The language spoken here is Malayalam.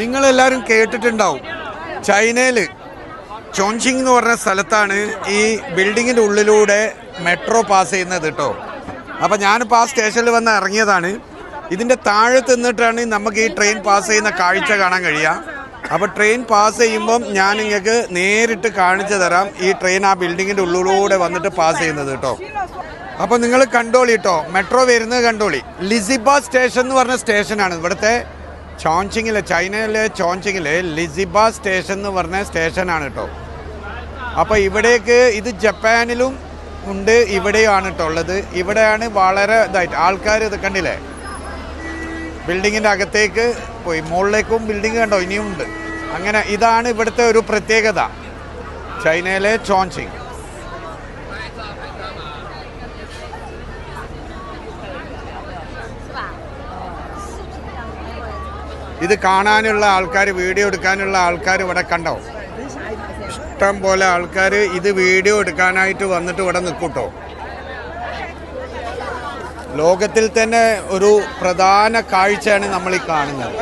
നിങ്ങളെല്ലാവരും കേട്ടിട്ടുണ്ടാവും. ചൈനയിൽ ചോങ്ചിങ് എന്ന് പറഞ്ഞ സ്ഥലത്താണ് ഈ ബിൽഡിങ്ങിന്റെ ഉള്ളിലൂടെ മെട്രോ പാസ് ചെയ്യുന്നത് കേട്ടോ അപ്പം ഞാനിപ്പോൾ ആ സ്റ്റേഷനിൽ വന്ന് ഇറങ്ങിയതാണ്. ഇതിന്റെ താഴെ നിന്നിട്ടാണ് നമുക്ക് ഈ ട്രെയിൻ പാസ് ചെയ്യുന്ന കാഴ്ച കാണാൻ കഴിയുക. അപ്പോൾ ട്രെയിൻ പാസ് ചെയ്യുമ്പം ഞാൻ നിങ്ങൾക്ക് നേരിട്ട് കാണിച്ചു തരാം ഈ ട്രെയിൻ ആ ബിൽഡിങ്ങിന്റെ ഉള്ളിലൂടെ വന്നിട്ട് പാസ് ചെയ്യുന്നത് കേട്ടോ അപ്പോൾ നിങ്ങൾ കണ്ടോളി കേട്ടോ മെട്രോ വരുന്നത് കണ്ടോളി. ലിസിബ സ്റ്റേഷൻ എന്ന് പറഞ്ഞ സ്റ്റേഷനാണ് ഇവിടുത്തെ ചോങ്ചിങ്ങിലെ ചൈനയിലെ ചോഞ്ചിങ്ങിൽ ലിസിബ സ്റ്റേഷൻ എന്ന് പറഞ്ഞ സ്റ്റേഷനാണ് കേട്ടോ അപ്പോൾ ഇവിടേക്ക് ഇത് ജപ്പാനിലും ഉണ്ട് ഇവിടെയാണ് കേട്ടോ ഉള്ളത്. ഇവിടെയാണ് വളരെ ഇതായിട്ട് ആൾക്കാർ ഇത് കണ്ടില്ലേ? ബിൽഡിങ്ങിന്റെ അകത്തേക്ക് പോയി. മുകളിലേക്കും ബിൽഡിംഗ് കണ്ടോ? ഇനിയും ഉണ്ട്. അങ്ങനെ ഇതാണ് ഇവിടുത്തെ ഒരു പ്രത്യേകത. ചൈനയിലെ ചോങ്ചിങ് ഇത് കാണാനുള്ള ആൾക്കാർ വീഡിയോ എടുക്കാനുള്ള ആൾക്കാർ ഇവിടെ കണ്ടോ? ഇഷ്ടം പോലെ ആൾക്കാർ ഇത് വീഡിയോ എടുക്കാനായിട്ട് വന്നിട്ട് ഇവിടെ നിൽക്കൂട്ടോ. ലോകത്തിൽ തന്നെ ഒരു പ്രധാന കാഴ്ചയാണ് നമ്മൾ ഈ കാണുന്നത്.